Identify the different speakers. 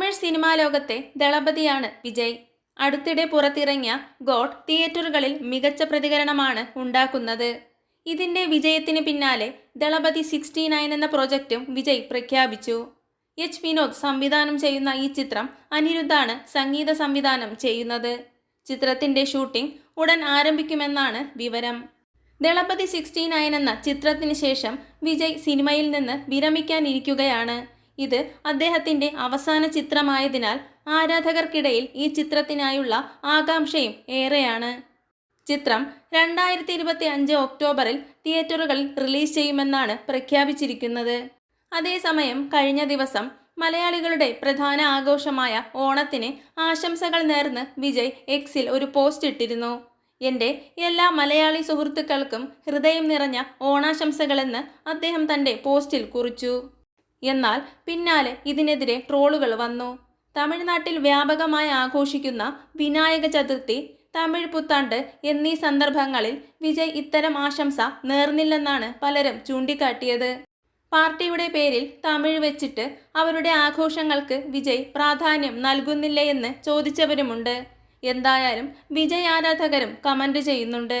Speaker 1: Tamil cinema ലോകത്തെ ദളപതിയാണ് വിജയ്. അടുത്തിടെ പുറത്തിറങ്ങിയ ഗോഡ് തിയേറ്ററുകളിൽ മികച്ച പ്രതികരണമാണ് ഉണ്ടാക്കുന്നത്. ഇതിന്റെ വിജയത്തിന് പിന്നാലെ ദളപതി സിക്സ്റ്റി നയൻ എന്ന പ്രൊജക്റ്റും വിജയ് പ്രഖ്യാപിച്ചു. എച്ച്. വിനോദ് സംവിധാനം ചെയ്യുന്ന ഈ ചിത്രം അനിരുദ്ധാണ് സംഗീത സംവിധാനം ചെയ്യുന്നത്. ചിത്രത്തിന്റെ ഷൂട്ടിംഗ് ഉടൻ ആരംഭിക്കുമെന്നാണ് വിവരം. ദളപതി സിക്സ്റ്റി നയൻ എന്ന ചിത്രത്തിന് ശേഷം വിജയ് സിനിമയിൽ നിന്ന് വിരമിക്കാനിരിക്കുകയാണ്. ഇത് അദ്ദേഹത്തിന്റെ അവസാന ചിത്രമായതിനാൽ ആരാധകർക്കിടയിൽ ഈ ചിത്രത്തിനായുള്ള ആകാംക്ഷയും ഏറെയാണ്. ചിത്രം രണ്ടായിരത്തി ഇരുപത്തി അഞ്ച് ഒക്ടോബറിൽ തിയേറ്ററുകളിൽ റിലീസ് ചെയ്യുമെന്നാണ് പ്രഖ്യാപിച്ചിരിക്കുന്നത്. അതേസമയം കഴിഞ്ഞ ദിവസം മലയാളികളുടെ പ്രധാന ആഘോഷമായ ഓണത്തിന് ആശംസകൾ നേർന്ന് വിജയ് എക്സിൽ ഒരു പോസ്റ്റ് ഇട്ടിരുന്നു. എന്റെ എല്ലാ മലയാളി സുഹൃത്തുക്കൾക്കും ഹൃദയം നിറഞ്ഞ ഓണാശംസകളെന്ന് അദ്ദേഹം തന്റെ പോസ്റ്റിൽ കുറിച്ചു. എന്നാൽ പിന്നാലെ ഇതിനെതിരെ ട്രോളുകൾ വന്നു. തമിഴ്നാട്ടിൽ വ്യാപകമായി ആഘോഷിക്കുന്ന വിനായക ചതുർത്ഥി തമിഴ് പുത്താണ്ട് എന്നീ സന്ദർഭങ്ങളിൽ വിജയ് ഇത്തരം ആശംസ നേർന്നില്ലെന്നാണ് പലരും ചൂണ്ടിക്കാട്ടിയത്. പാർട്ടിയുടെ പേരിൽ തമിഴ് വെച്ചിട്ട് അവരുടെ ആഘോഷങ്ങൾക്ക് വിജയ് പ്രാധാന്യം നൽകുന്നില്ലേ എന്ന് ചോദിച്ചവരുമുണ്ട്. എന്തായാലും വിജയ് ആരാധകരും കമന്റ് ചെയ്യുന്നുണ്ട്.